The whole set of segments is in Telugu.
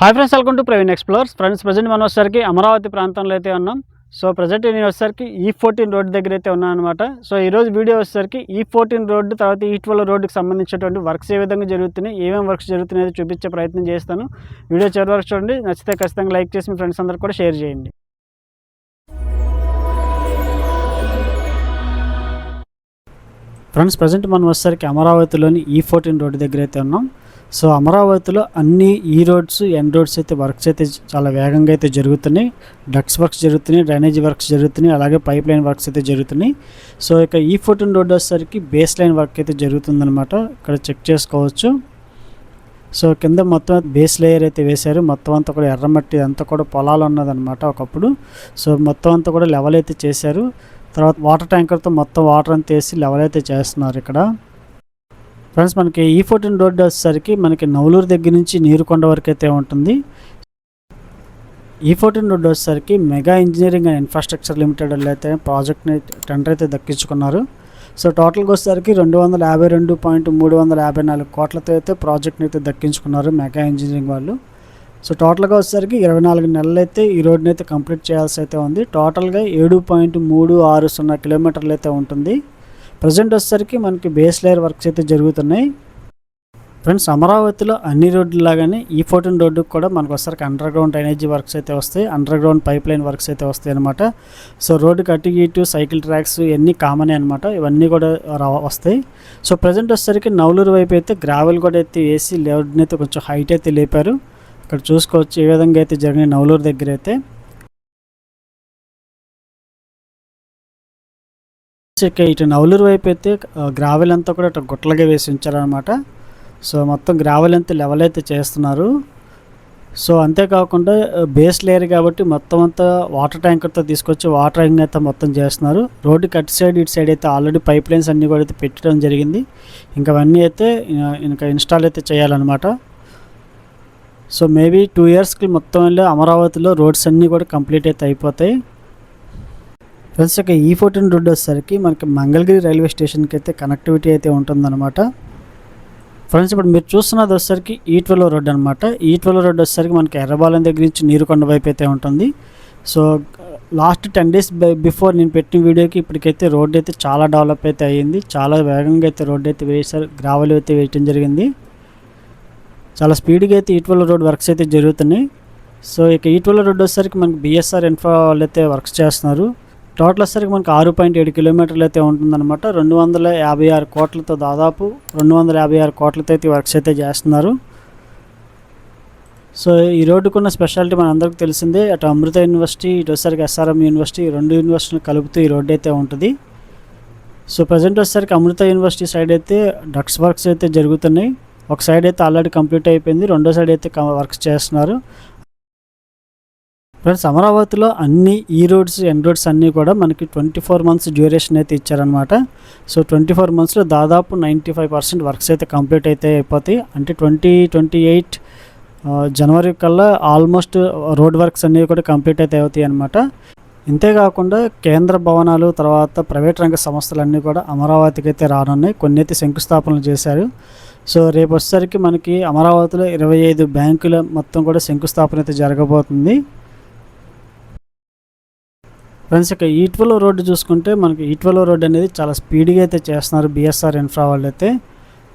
Hi friends welcome to Praveen explores friends present మనం వచ్చేసరికి అమరావతి ప్రాంతంలో అయితే ఉన్నాం. సో ప్రజెంట్ నేను వచ్చేసరికి e ఈ ఫోర్టీన్ రోడ్ దగ్గర అయితే ఉన్నాను అనమాట సో ఈ రోజు వీడియో వచ్చేసరికి ఈ ఫోర్టీన్ రోడ్డు తర్వాత e ఈ ట్వెల్వ్ రోడ్డుకి సంబంధించినటువంటి వర్క్స్ ఏ విధంగా జరుగుతున్నాయి ఏమేమి వర్క్స్ జరుగుతున్నాయో చూపించే ప్రయత్నం చేస్తాను. వీడియో చివరి వరకు చూడండి. నచ్చితే ఖచ్చితంగా లైక్ చేసి మీ ఫ్రెండ్స్ అందరు కూడా షేర్ చేయండి. ఫ్రెండ్స్ ప్రజెంట్ మనం వచ్చేసరికి అమరావతిలోని e ఈ ఫోర్టీన్ రోడ్డు దగ్గర అయితే ఉన్నాం. సో అమరావతిలో అన్ని ఈ రోడ్స్ ఎన్ రోడ్స్ అయితే వర్క్స్ అయితే చాలా వేగంగా అయితే జరుగుతున్నాయి. డక్స్ వర్క్స్ జరుగుతున్నాయి డ్రైనేజీ వర్క్స్ జరుగుతున్నాయి అలాగే పైప్ లైన్ వర్క్స్ అయితే జరుగుతున్నాయి. సో ఇక ఈ ఫోర్టీన్ రోడ్ వచ్చేసరికి బేస్ లైన్ వర్క్ అయితే జరుగుతుందనమాట ఇక్కడ చెక్ చేసుకోవచ్చు. సో కింద మొత్తం బేస్ లేయర్ అయితే వేశారు. మొత్తం అంతా కూడా ఎర్రమట్టి అంతా కూడా పొలాలు ఉన్నదన్నమాట ఒకప్పుడు. సో మొత్తం అంతా కూడా లెవెల్ అయితే చేశారు. తర్వాత వాటర్ ట్యాంకర్తో మొత్తం వాటర్ అని తీసి లెవెల్ అయితే చేస్తున్నారు ఇక్కడ. ఫ్రెండ్స్ మనకి ఈ ఫోర్టీన్ రోడ్డు వచ్చేసరికి మనకి నవలూరు దగ్గర నుంచి నీరుకొండ వరకు అయితే ఉంటుంది. ఈ ఫోర్టీన్ రోడ్డు వచ్చేసరికి Mega Engineering and Infrastructure Limited వాళ్ళు అయితే ప్రాజెక్ట్ని టెండర్ అయితే దక్కించుకున్నారు. సో టోటల్గా వచ్చేసరికి రెండు వందల యాభై రెండు పాయింట్ మూడు వందల యాభై నాలుగు కోట్లతో అయితే ప్రాజెక్ట్ని అయితే దక్కించుకున్నారు మెగా ఇంజనీరింగ్ వాళ్ళు. సో టోటల్గా వచ్చేసరికి ఇరవై నాలుగు నెలలు అయితే ఈ రోడ్ని అయితే కంప్లీట్ చేయాల్సి అయితే ఉంది. టోటల్గా ఏడు పాయింట్ మూడు ఆరు సున్నా కిలోమీటర్లు అయితే ఉంటుంది. ప్రజెంట్ వచ్చేసరికి మనకి బేస్ లేయర్ వర్క్స్ అయితే జరుగుతున్నాయి. ఫ్రెండ్స్ అమరావతిలో అన్ని రోడ్లు లాగానే ఈ ఫోర్టీన్ రోడ్డుకి కూడా మనకు వచ్చరికి అండర్ గ్రౌండ్ డ్రైనేజీ వర్క్స్ అయితే వస్తాయి. Underground pipeline works అయితే వస్తాయి అనమాట సో రోడ్డుకి అటు ఇటు సైకిల్ ట్రాక్స్ ఇవన్నీ కామనే అనమాట ఇవన్నీ కూడా వస్తాయి. సో ప్రజెంట్ వచ్చేసరికి నవలూరు వైపు అయితే గ్రావెల్ కూడా అయితే వేసి రోడ్ని అయితే కొంచెం హైట్ అయితే లేపారు. ఇక్కడ చూసుకోవచ్చు. ఏ విధంగా అయితే జరిగిన నవలూరు దగ్గర అయితే. ఇక ఇటు నవలూరు వైపు అయితే గ్రావెల్ అంతా కూడా ఇటు గుట్టలుగా వేసి ఉంచారనమాట సో మొత్తం గ్రావెల్ అంతా లెవెల్ అయితే చేస్తున్నారు. సో అంతేకాకుండా బేస్ లేయర్ కాబట్టి మొత్తం అంతా వాటర్ ట్యాంకర్తో తీసుకొచ్చి వాటర్ అయితే మొత్తం చేస్తున్నారు. రోడ్డుకి అటు సైడ్ ఇటు సైడ్ అయితే ఆల్రెడీ పైప్ లైన్స్ అన్నీ కూడా అయితే పెట్టడం జరిగింది. ఇంకా అవన్నీ అయితే ఇంకా ఇన్స్టాల్ అయితే చేయాలన్నమాట. సో మేబీ టూ ఇయర్స్కి మొత్తం వెళ్ళి అమరావతిలో రోడ్స్ అన్నీ కూడా కంప్లీట్ అయితే అయిపోతాయి. ఫ్రెండ్స్ ఇక ఈ ఫోర్టీన్ రోడ్ వచ్చేసరికి మనకి మంగళగిరి రైల్వే స్టేషన్కి అయితే కనెక్టివిటీ అయితే ఉంటుందన్నమాట. ఫ్రెండ్స్ ఇప్పుడు మీరు చూస్తున్నది వచ్చేసరికి e ఈ ట్వెల్వ్ రోడ్ అనమాట ఈ ట్వెల్వ్ రోడ్ వచ్చేసరికి మనకి ఎర్రబాలెం దగ్గర నుంచి నీరుకొండ వైపు అయితే ఉంటుంది. So last ten days before నేను పెట్టిన వీడియోకి ఇప్పటికైతే రోడ్ అయితే చాలా డెవలప్ అయితే అయ్యింది. చాలా వేగంగా అయితే రోడ్ అయితే వేసారు గ్రావెల్ అయితే వేయటం జరిగింది. చాలా స్పీడ్గా అయితే ఈట్వల్ రోడ్ వర్క్స్ అయితే జరుగుతున్నాయి. సో ఇక ఈట్వల్ రోడ్ వచ్చేసరికి మనకి బిఎస్ఆర్ ఇన్ఫ్రా వాళ్ళు అయితే వర్క్స్ చేస్తున్నారు. టోటల్ వచ్చేసరికి మనకి ఆరు పాయింట్ ఏడు కిలోమీటర్లు అయితే ఉంటుందన్నమాట. రెండు వందల యాభై ఆరు కోట్లతో దాదాపు రెండు వందల యాభై ఆరు కోట్లతో అయితే వర్క్స్ అయితే చేస్తున్నారు. సో ఈ రోడ్డుకున్న స్పెషాలిటీ మన అందరికీ తెలిసిందే అటు అమృత యూనివర్సిటీ ఇటు వచ్చేసరికి ఎస్ఆర్ఎం యూనివర్సిటీ రెండు యూనివర్సిటీలు కలుపుతూ ఈ రోడ్డు అయితే ఉంటుంది. సో ప్రజెంట్ వచ్చేసరికి అమృత యూనివర్సిటీ సైడ్ అయితే డక్స్ వర్క్స్ అయితే జరుగుతున్నాయి. ఒక సైడ్ అయితే ఆల్రెడీ కంప్లీట్ అయిపోయింది రెండో సైడ్ అయితే వర్క్స్ చేస్తున్నారు. ఫ్రెండ్స్ అమరావతిలో అన్ని ఈ రోడ్స్ ఎన్ రోడ్స్ అన్నీ కూడా మనకి ట్వంటీ ఫోర్ మంత్స్ డ్యూరేషన్ అయితే ఇచ్చారనమాట సో ట్వంటీ ఫోర్ మంత్స్లో దాదాపు నైంటీ ఫైవ్ పర్సెంట్ వర్క్స్ అయితే కంప్లీట్ అయితే అయిపోతాయి. అంటే ట్వంటీ ట్వంటీ ఎయిట్ జనవరి కల్లా ఆల్మోస్ట్ రోడ్ వర్క్స్ అన్నీ కూడా కంప్లీట్ అయితే అవుతాయి అనమాట ఇంతేకాకుండా కేంద్ర భవనాలు తర్వాత ప్రైవేట్ రంగ సంస్థలన్నీ కూడా అమరావతికి అయితే రానున్నాయి. కొన్ని అయితే శంకుస్థాపనలు చేశారు. సో రేపు వచ్చేసరికి మనకి అమరావతిలో ఇరవై ఐదు బ్యాంకుల మొత్తం కూడా శంకుస్థాపన అయితే జరగబోతుంది. ఫ్రెండ్స్ ఇక ఈట్వలో రోడ్డు చూసుకుంటే మనకి ఈట్వలో రోడ్ అనేది చాలా స్పీడ్గా అయితే చేస్తున్నారు బిఎస్ఆర్ ఇన్ఫ్రా వాళ్ళు అయితే.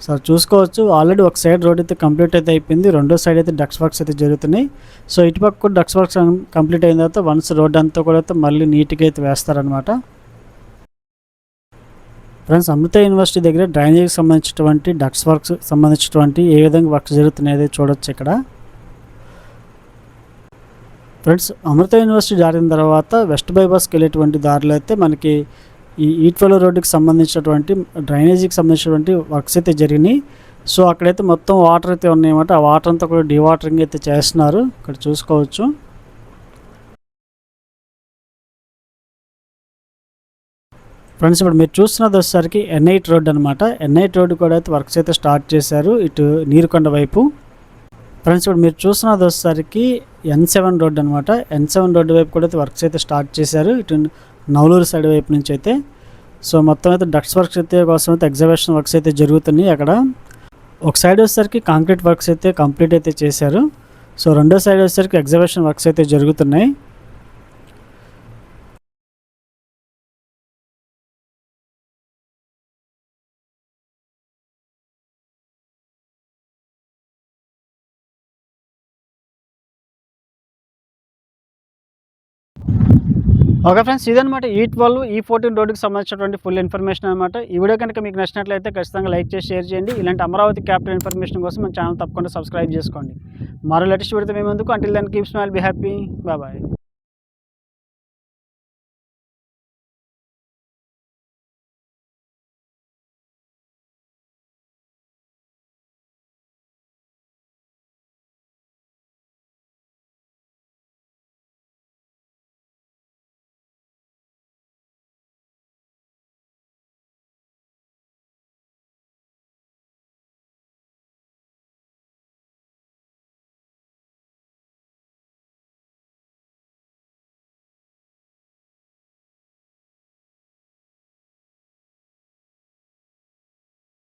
సో చూసుకోవచ్చు. ఆల్రెడీ ఒక సైడ్ రోడ్ అయితే కంప్లీట్ అయితే అయిపోయింది. రెండో సైడ్ అయితే డక్స్ వర్క్స్ అయితే జరుగుతున్నాయి. సో ఇటుపక్క కూడా డక్స్ వర్క్స్ కంప్లీట్ అయిన తర్వాత వన్స్ రోడ్ అంతా కూడా అయితే మళ్ళీ నీట్గా అయితే వేస్తారనమాట ఫ్రెండ్స్ అమృత యూనివర్సిటీ దగ్గర డ్రైనేజీకి సంబంధించినటువంటి డక్స్ వర్క్స్ సంబంధించినటువంటి ఏ విధంగా వర్క్స్ జరుగుతున్నాయో చూడొచ్చు ఇక్కడ. ఫ్రెండ్స్ అమృత యూనివర్సిటీ దాటిన తర్వాత వెస్ట్ బైపాస్కి వెళ్ళేటువంటి దారిలో అయితే మనకి ఈ ఈట్వల రోడ్డుకి సంబంధించినటువంటి డ్రైనేజీకి సంబంధించినటువంటి వర్క్స్ అయితే జరిగినాయి. సో అక్కడైతే మొత్తం వాటర్ అయితే ఉన్నాయన్నమాట. ఆ వాటర్ అంతా కూడా డివాటరింగ్ అయితే చేస్తున్నారు. ఇక్కడ చూసుకోవచ్చు. ఫ్రెండ్స్ ఇప్పుడు మీరు చూస్తున్నది వచ్చేసరికి ఎన్ఐట్ రోడ్ అనమాట ఎన్ఐట్ రోడ్ కూడా అయితే వర్క్స్ అయితే స్టార్ట్ చేశారు ఇటు నీరుకొండ వైపు. ఫ్రెండ్స్ ఇప్పుడు మీరు చూస్తున్నది వచ్చేసరికి ఎన్ సెవెన్ రోడ్ అనమాట ఎన్ సెవెన్ రోడ్డు వైపు కూడా అయితే వర్క్స్ అయితే స్టార్ట్ చేశారు. ఇటు నవలూరు సైడ్ వైపు నుంచి అయితే. సో మొత్తం అయితే డక్స్ వర్క్స్ అయితే కోసం అయితే ఎగ్జిబిషన్ వర్క్స్ అయితే జరుగుతున్నాయి అక్కడ. ఒక సైడ్ వచ్చేసరికి కాంక్రీట్ వర్క్స్ అయితే కంప్లీట్ అయితే చేశారు. సో రెండో సైడ్ వచ్చేసరికి ఎగ్జిబిషన్ వర్క్స్ అయితే జరుగుతున్నాయి. ఓకే ఫ్రెండ్స్ ఇదనమాట ఈ ట్వెల్వ్ ఈ ఫోర్టీన్ రోడ్డుకి సంబంధించినటువంటి ఫుల్ ఇన్ఫర్మేషన్ అనమాట ఈ వీడియో కనుక మీకు నచ్చినట్లయితే ఖచ్చితంగా లైక్ చేసి షేర్ చేయండి. ఇలాంటి అమరావతి క్యాపిటల్ ఇన్ఫర్మేషన్ కోసం మన ఛానల్ తప్పకుండా సబ్స్క్రైబ్ చేసుకోండి. మరో లేటెస్ట్ వీడియోతో మేము ఎందుకు అంటిల్ దాన్ని keep smile be happy bye